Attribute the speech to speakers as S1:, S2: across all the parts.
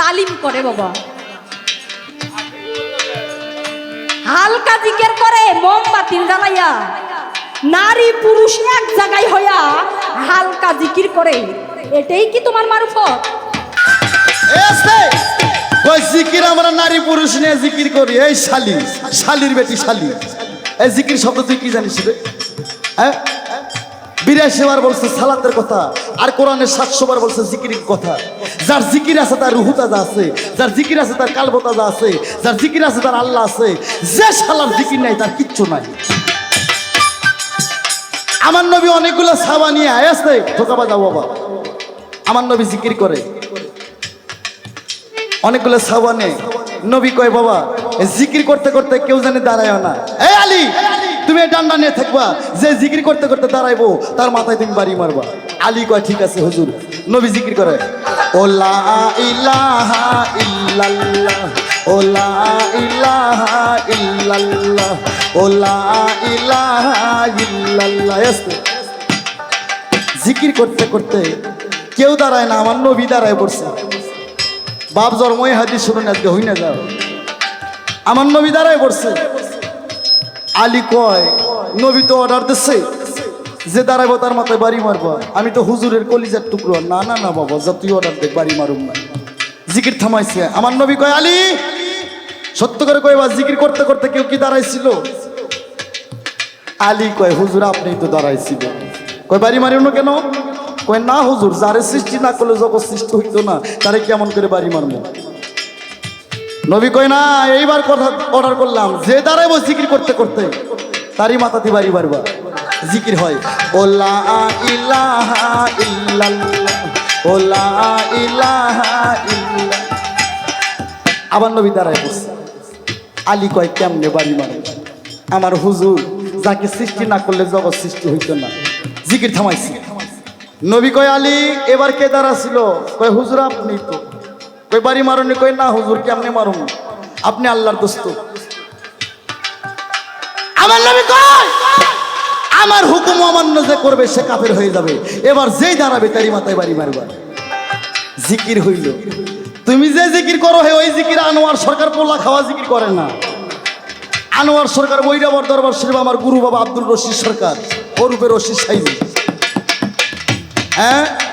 S1: তালিম করে বাবা। হালকা জিকের করে, মোমবাতি জ্বালাইয়া, নারী পুরুষ এক জায়গায় হইয়া হালকা জিকির করে। এটাই কি তোমার মারুফত?
S2: ওই জিকির আমরা নারী পুরুষ নিয়ে জিকির করি। এই শালি, শালির বেটি শালি। এই জিকির শব্দ তুই কি জানিস রে? হ্যাঁ? বিরাশি বার বলছে সালাতের কথা, আর কোরআনের সাতশো বার বলছে জিকিরের কথা। যার জিকির আছে তার রুহু তাজা আছে, যার জিকির আছে তার কালব তাজা আছে, যার জিকির আছে তার আল্লাহ আছে, যে শালার জিকির নাই তার কিচ্ছু নাই। আমার নবী অনেকগুলো সাবা নিয়ে আসতে ঠোকাবা যাও বাবা। আমার নবী জিকির করে। অনেকগুলো সাবানে নবী কয়, বাবা, জিকির করতে করতে কেউ জানে দাঁড়ায় না। এই আলী! তুমি এই ডান্ডা নিয়ে থাকবা, যে জিকির করতে করতে দাঁড়াইবো, তার মাথায় তুমি বাড়ি মারবা। আলী কয়, ঠিক আছে হুজুর। নবী জিকির করে ওলা ইলাহা ওলা ইলাহা ইল্লাল্লাহ ওলা ইলাহা ইল্লাল্লাহ। জিকির করতে করতে কেউ দাঁড়ায় না, আমার নবী দাঁড়ায় পড়ছে। বাপ জন্মই হাদিস শুনুন আজকে হই না যাও। আমার নবী দাঁড়ায় পড়ছে। আলী কয়, নবী তো অর্ডার দিচ্ছে যে দাঁড়াবো তার মাথায় বাড়ি মারবো। আমি তো হুজুরের কলিজার টুকরো। না না না, বাবা, যা তুই অর্ডার দে, বাড়ি মারুম না। জিকির থামাইছে। আমার নবী কয়, আলী, সত্য করে কয়বা জিকির করতে করতে কেউ কি দাঁড়াইছিল? আলী কয়, হুজুর, আপনি তো দাঁড়াইছিল। কয়, বাড়ি মারিও না কেন? কয়, না, হুজুর, যারে সৃষ্টি না করলে জগৎ সৃষ্টি হইতো না, তারে কেমন করে বাড়ি মারবো? নবী কয়, না, এইবার কথা অর্ডার করলাম। যে দাঁড়াইবো জিকির করতে করতে, তারই মাথাতে বাড়ি বারবা জিকির হয় ওলা ইলাহা ওলা ইলাহা আবার নবী দাঁড়ায় বসছে। আলী কয়, কেমনে বাড়ি মারে আমার হুজুর যাকে সৃষ্টি না করলে জগৎ সৃষ্টি হইতো না। জিকির থামাইছি। নবী কয়, আলী, এবার কে দাঁড়াছিল কয়, হুজুর, আপনি তো কই মারুনি, কই না, হুজুর কেমনে মারুন আপনি আল্লাহর দোস্ত। আমার নবী কয়, আমার হুকুম অমান্য যে করবে, সে কাফের হয়ে যাবে। এবার যেই দাঁড়াবে, তারই মাথায় বাড়ি মারবা। জিকির হইল। তুমি যে জিকির করো, হে ওই জিকির আনোয়ার সরকার পোলা খাওয়া জিকির করে না। আনোয়ার সরকার বৈরাবর দরবার শরীফ, আমার গুরু বাবা আব্দুল রশিদ সরকার। ওরূপে রশিদ সাইজি। হ্যাঁ?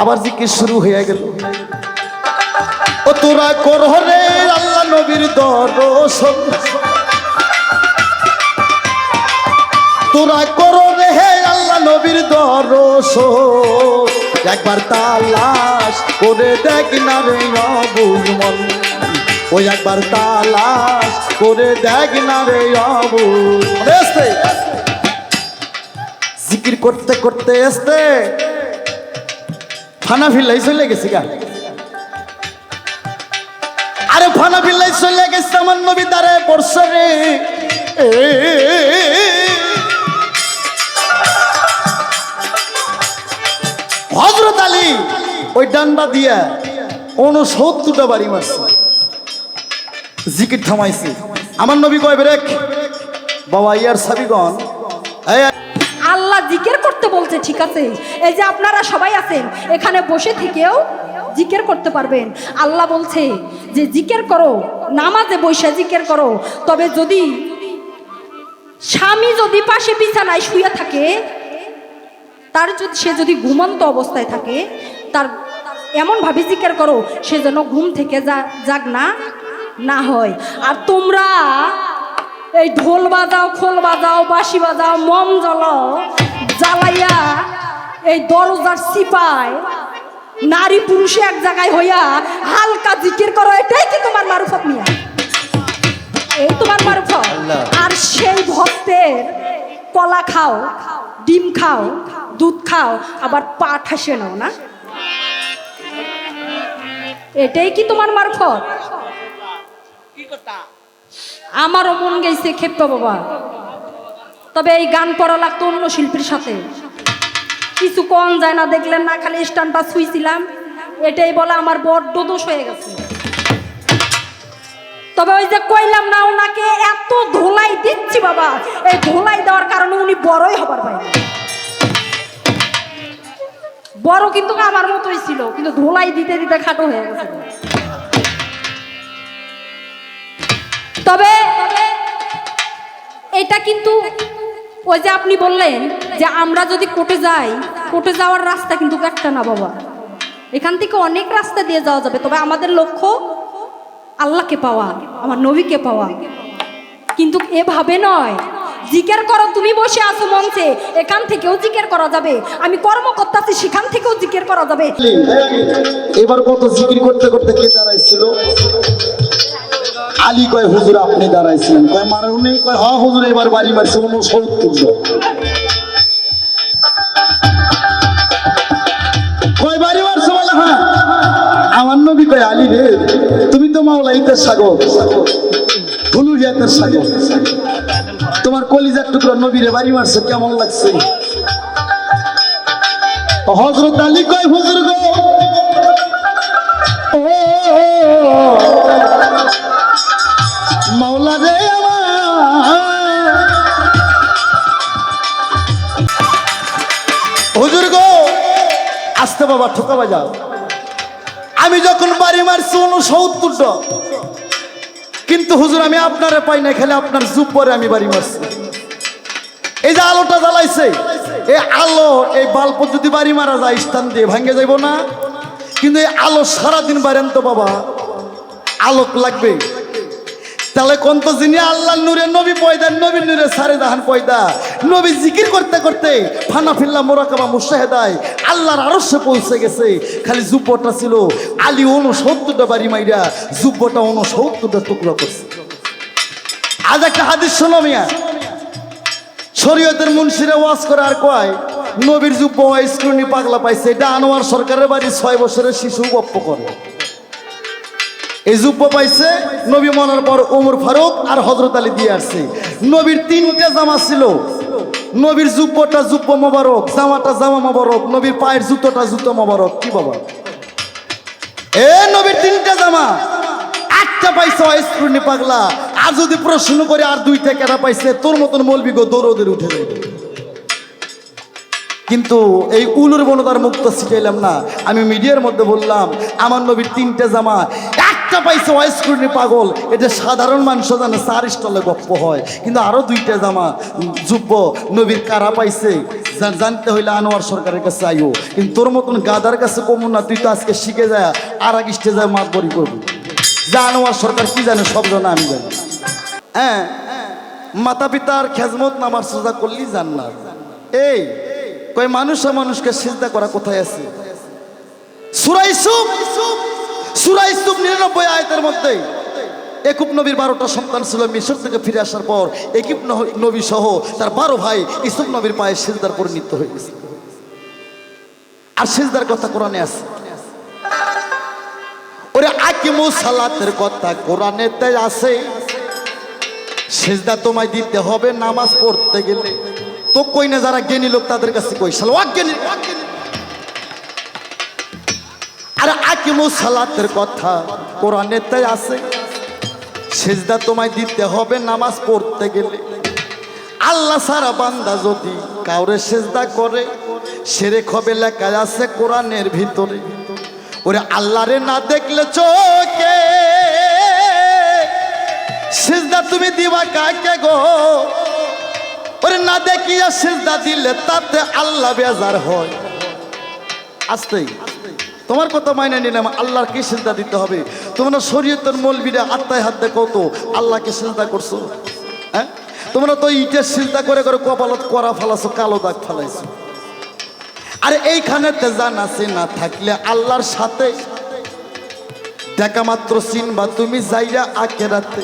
S2: আবার জিকির শুরু হয়ে গেল। ও তোরা করহ রে আল্লাহ নবীর দর্শন। তোরা করো রে হে আল্লাহ নবীর দর্শন। একবার তালাশ করে দেখ না রে অবুল মন। ওই একবার তালাশ করে দেখ না রে আসতে জিকির করতে করতে আসতে ফানা ফিল্লাই চলে গেছি গা আরে ফানা ফিল্লাই চলে গেছে আমার নবী দাঁড়ায় পড়ছে রে হজরত আলী ওই ডান্ডা দিয়া উনসত্তরটা বাড়ি মারছে জিকির থামাইছে আমার নবী কয় ব্রেক বাবা ইয়ার সাবিগণ
S1: বলছে ঠিক আছে। এই যে আপনারা সবাই আছেন, এখানে বসে থেকেও জিকের করতে পারবেন। আল্লাহ বলছে যে, জিকের করো, নামাজে বসে জিকের করো। তবে যদি স্বামী যদি পাশে বিছানায় শুয়ে থাকে, তার যদি, সে যদি ঘুমন্ত অবস্থায় থাকে, তার এমনভাবে জিকের করো, সে যেন ঘুম থেকে যা, যাক না না হয়। আর তোমরা এই ঢোল বাজাও, খোল বাজাও, বাঁশি বাজাও, মম জ্বালাও। জ্বালাইয়া এই দরজার সিপায় নারী পুরুষে এক জায়গায় হইয়া হালকা জিকির করো এটাই কি তোমার মারুফত মিয়া? এই তোমার মারুফত? আর সেই ভক্তের কলা খাও ডিম খাও দুধ খাও আবার পাট হাসে নাও না? এটাই কি তোমার মারফত? আমারও মন গেছে খেপ্পা বাবা। তবে এই গান পড়া লাগতো অন্য শিল্পীর সাথে। কিছু কম যায় না, দেখলেন না, খালি স্টানটা ছুঁইছিলাম এটাই বলে আমার বড্ড দোষ হয়ে গেছে। তবে ওই যে কইলাম না, ওনাকে এত ধোলাই দিচ্ছি বাবা। এই ধোলাই দেওয়ার কারণে উনি বড়ই হবার পায় বড় কিন্তু আমার মতোই ছিল, কিন্তু ধোলাই দিতে দিতে খাটো হয়ে গেছে। তবে এটা কিন্তু ওই যে আপনি বললেন যে আমরা যদি কোর্টে যাই, কোর্টে যাওয়ার রাস্তা কিন্তু একটা না বাবা। এখান থেকে অনেক রাস্তা দিয়ে যাওয়া যাবে, তবে আমাদের লক্ষ্য আল্লাহকে পাওয়া, আমার নবীকে পাওয়া। কিন্তু এভাবে নয়। জিকের করো, তুমি বসে আছো মঞ্চে, এখান থেকেও জিকের করা যাবে। আমি কর্ম করতেছি, সেখান থেকেও জিকের করা যাবে।
S2: এবার কত জিকির করতে করতে কে দাঁড়াইছিল? আলী কয় হুজুর আপনি দাঁড়াইছিলেন কয় মারু নেই কয় হ হুজুর এবার বাড়ি মারছে মনে সত্তর জন। মারছে হ্যাঁ তুমি তো তোমার কলিজার নবীরে কেমন লাগছে হজরত আলী কয় হুজুর গো আসতে বাবা, ঠোকা বাজাও। আমি যখন বাড়ি মারছি উনসত্তরটা কিন্তু হুজুর, আমি আপনারে পাই না খেলে আপনার জুপ পরে আমি বাড়ি মারছি। এই যে আলোটা জ্বালাইছে, এই আলো, এই বাল্ব যদি বাড়ি মারা যায়, স্থান দিয়ে ভাঙে যাইব না। কিন্তু এই আলো সারাদিন বাড়েন তো বাবা। আলোক লাগবে। তাহলে কোন তো যিনি আল্লাহ নূরে নবী পয়দা নবী নূরে সারে দাহান পয়দা নবী জিকির করতে করতে ফানা ফিল্লা মোরাকাবা মুশাহেদায় আল্লাহর আরশে পৌঁছে গেছে। খালি জুব্বটা ছিল আলী উনসত্তরটা বাড়ি মাইরা জুব্বটা উনসত্তরটা টুকরো করছে। আজ একটা হাদিস শোনো মিয়া। শরীয়তের মুন্সিরা ওয়াজ করে আর কয়, নবীর যুব্ব স্ক্রুনি পাগলা পাইছে, এটা আনোয়ার সরকারের বাড়ি ছয় বছরের শিশু গপ্প করে। এই যুব্ব পাইছে, নবী মনার পর ওমর ফারুক আর হজরত আলী দিয়ে আসছে। নবীর তিনটে জামা ছিল নবীর জুব্বটা জুব্ব মোবারক, জামাটা জামা মোবারক, নবীর পায়ের জুতোটা জুতো মোবারক, কি বাবা? এ নবীর তিনটে জামা। একটা পাইছে অস্ক্রুনি পাগলা। আর যদি প্রশ্ন করে, আর দুইটা কেটা পাইছে? তোর মতন মলবি গো দৌড়দের উঠে যাবে কিন্তু এই উলুর বনতার মুক্ত শিখাইলাম না। আমি মিডিয়ার মধ্যে বললাম, আমার নবীর তিনটে জামা একটা পাইছে অস্ক্রুনি পাগল। এটা সাধারণ মানুষ জানে চার স্টলে গপ্প হয়। কিন্তু আরও দুইটা জামা যুব্য নবীর কারা পাইছে? জানতে হইলে আনোয়ার সরকারের কাছে আইও। কিন্তু তোর মতন গাদার কাছে কমন না, তুই তো আজকে শিখে যায় আর এক স্টেজে মাত বড়ি করবি। যা আনোয়ার সরকার কি জানে, সব জানা, আমি জানি। হ্যাঁ মাতা পিতার খেজমত নামার সোজা করলি জান্নাত। এই, কয় মানুষ মানুষকে সিজদা করা কোথায় আছে? সুরাইসুপ সুরাইসুপ নিরানব্বই আয়তের মধ্যে, একুব নবীর বারোটা সন্তান ছিল মিশর থেকে ফিরে আসার পর একিব নবী সহ তার বারো ভাই ইসুফ নবীর পায়ে সিজদার পরিণত হয়ে গেছে। আর সিজদার কথা কোরআনে আছে। ওরে আকিমু সালাতের কথা কোরআনেতে আছে। সেজদা তোমায় দিতে হবে, নামাজ পড়তে গেলে। তো কই না যারা জ্ঞানী লোক তাদের কাছে কই সাল অজ্ঞানী আর আকিমু সালাতের কথা কোরআনেতে আছে। সেজদা তোমায় দিতে হবে নামাজ পড়তে গেলে। আল্লাহ সারা বান্দা যদি কাউরে সেজদা করে সেরেক হবে লেখা আছে কোরআনের ভিতরে। ওরে আল্লাহরে না দেখলে চোখে সিজদা তুমি দিবা কাকে গো? ওরে না দেখিয়া সিজদা দিলে তাতে আল্লাহ বেজার হয়। আসতেই তোমার কথা মাইনে নিলাম আল্লাহর কি চিন্তা দিতে হবে। তোমরা শরীয়তের মলবিরা আত্মায় হাত দেখো তো, আল্লাহকে সিজদা করছ? হ্যাঁ? তোমরা তো ইটের চিন্তা করে করে কপালত করা ফেলাছো, কালো দাগ ফালাইছো। আরে এইখানেতে জানা না থাকলে আল্লাহর সাথে? দেখা মাত্র চিনবা, তুমি যাইরা আখেরাতে।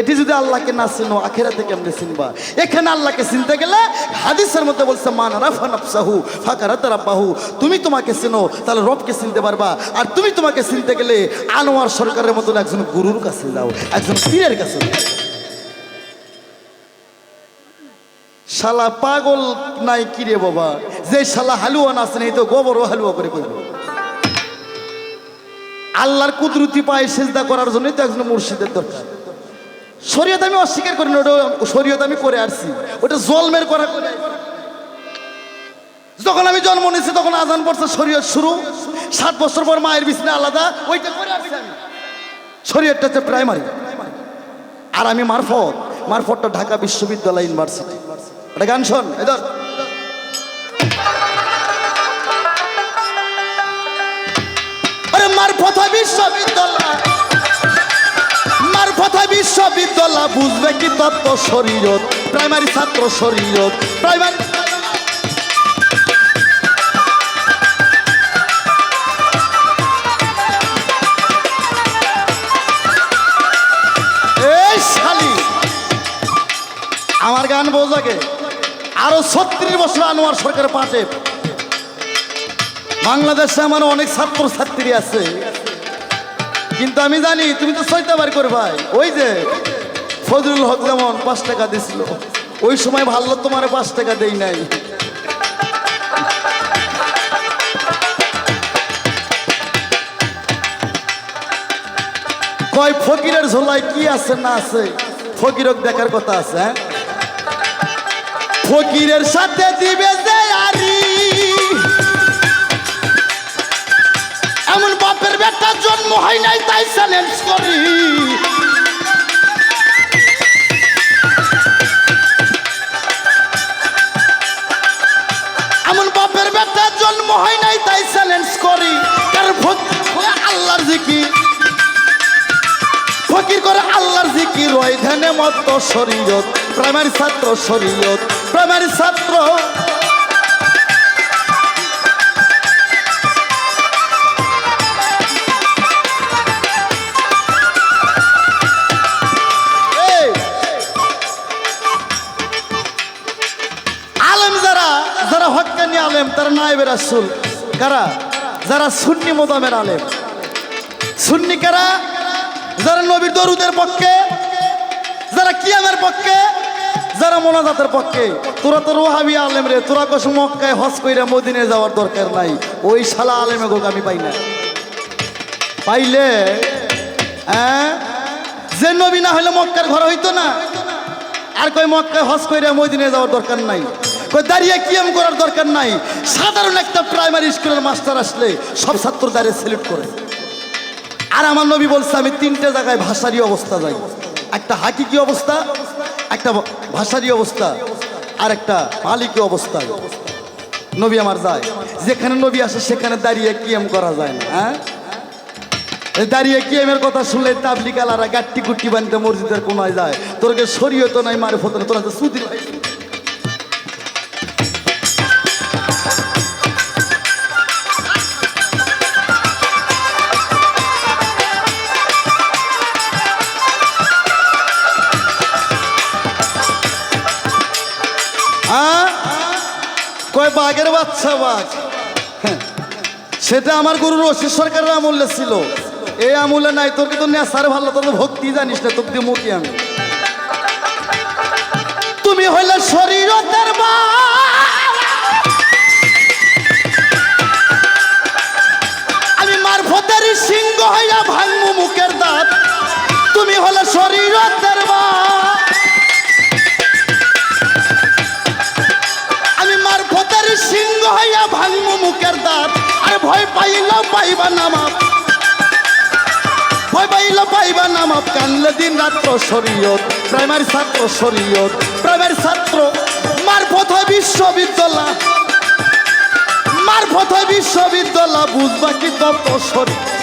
S2: এটি যদি আল্লাহকে না চিনো, আখেরাতে কেমনে চিনবা? এখানে আল্লাহকে চিনতে গেলে হাদিসের মধ্যে বলছে, মান রাফা নাফসাহু ফাকারাত রাব্বাহু। তুমি তোমাকে চিনো, তাহলে রবকে চিনতে পারবা। আর তুমি তোমাকে চিনতে গেলে আনোয়ার সরকারের মতন একজন গুরুর কাছে যাও, একজন পীরের কাছে শালা পাগল নাই কিরে বাবা? যে শালা হালুয়া না আছে এই তো গোবরও হালুয়া করে কইব আল্লাহর কুদরতি পায়ে সেজদা করার জন্যই তো একজন মুর্শিদের দরকার। শরীয়ত আমি অস্বীকার করি না, ওটা শরীয়ত আমি করে আসছি। ওটা জলমের করা যখন আমি জন্ম নিয়েছি, তখন আজান পড়ছে শরীয়ত শুরু। সাত বছর পর মায়ের বিছনা আলাদা, ওইটা করে আসছি আমি। শরীয়তটা হচ্ছে প্রাইমারি আর আমি মারফত। মারফতটা ঢাকা বিশ্ববিদ্যালয় ইউনিভার্সিটি এটা গান শোন আরে মারফত বিশ্ববিদ্যালয়। বিশ্ববিদ্যালয় বুঝবে কি তত্ত্ব শরীয়ত? প্রাইমারি ছাত্র শরীয়ত। প্রাইমারি আমার গান বোঝাকে আরও ছত্রিশ বছর আনোয়ার সরকারের পাশে। বাংলাদেশে আমার অনেক ছাত্র ছাত্রী আছে। কিন্তু আমি জানি, তুমি তো ছয়টা বার করে ভাই। ওই যে ফজলুল হক যেমন পাঁচ টাকা দিছিল, ওই সময় ভালো তোমার পাঁচ টাকা দেই নাই। কয়, ফকিরের ঝোলায় কি আছে না আছে? ফকিরক দেখার কথা আছে হ্যাঁ? ফকিরের সাথে দিবে এমন বাপের বেটা জন্ম হয় নাই, তাই চ্যালেঞ্জ করি। এমন বাপের বেটা জন্ম হয় নাই, তাই চ্যালেঞ্জ করি। কার ভক্তি আল্লাহর জিকির। ফকির করে আল্লাহর জিকির ওই ধ্যানে মত শরীয়ত প্রাইমারি ছাত্র শরীয়ত প্রাইমারি ছাত্র নাইবের রাসূল। কারা? যারা সুন্নি মোদামের আলেম। সুন্নি কারা? যারা নবীর দরুদের পক্ষে। যারা কিয়ামের পক্ষে। যারা মোনাজাতের পক্ষে। তোরা তো রোহাবি আলেম রে, তোরা কস মক্কায় হজ কইরা মদিনে যাওয়ার দরকার নাই। ওই শালা আলেমে গোক আমি পাই না। পাইলে হ্যাঁ যে নবী না হলে মক্কার ঘর হইতো না। আর কই মক্কায় হজ কইরা মদিনে যাওয়ার দরকার নাই। দাঁড়িয়ে কিয়াম করার দরকার নাই। সাধারণ একটা প্রাইমারি স্কুলের মাস্টার আসলে সব ছাত্র দাঁড়িয়ে সিলেক্ট করে। আর আমার নবী বলছে, আমি তিনটে জায়গায় ভাষারই অবস্থা যাই। একটা হাকিকি অবস্থা, একটা ভাষারই অবস্থা, আর একটা মালিকি অবস্থা। নবী আমার যায়। যেখানে নবী আসে, সেখানে দাঁড়িয়ে কিএম করা যায় না হ্যাঁ? দাঁড়িয়ে কিএমের কথা শুনলে তাবলিক আলারা গাট্টি গুট্টি বানিতে মসজিদের কোনায় যায়। তোরকে সরিয়ে তো নাই মারে ফতো না তোরা তো সুদির হ্যাঁ কয় বাঘের বাচ্চা বাঘ। সেটা আমার গুরু রশিদ সরকারের আমূল্যে ছিল। এই আমূল্যে নাই, তোর কিন্তু নেশার ভালো, তোর ভক্তি জানিস না তোর মুখি আমি। তুমি হইলে শরীরতের বা আমি মারফতের সিংহ হইয়া ভাঙমু মুখের দাঁত। তুমি হলে শরীরতের বা দাঁত ভয় পাইল, পাইবা নামাপ ভয় পাইল, পাইবা নামাপ কানলে দিন রাত্র শরীয়ত, প্রাইমারি ছাত্র শরীয়ত, প্রাইমারি ছাত্র। মারফত হয় বিশ্ববিদ্যালয়। মারফত হয় বিশ্ববিদ্যালয়, বুঝবা কি তত শরীর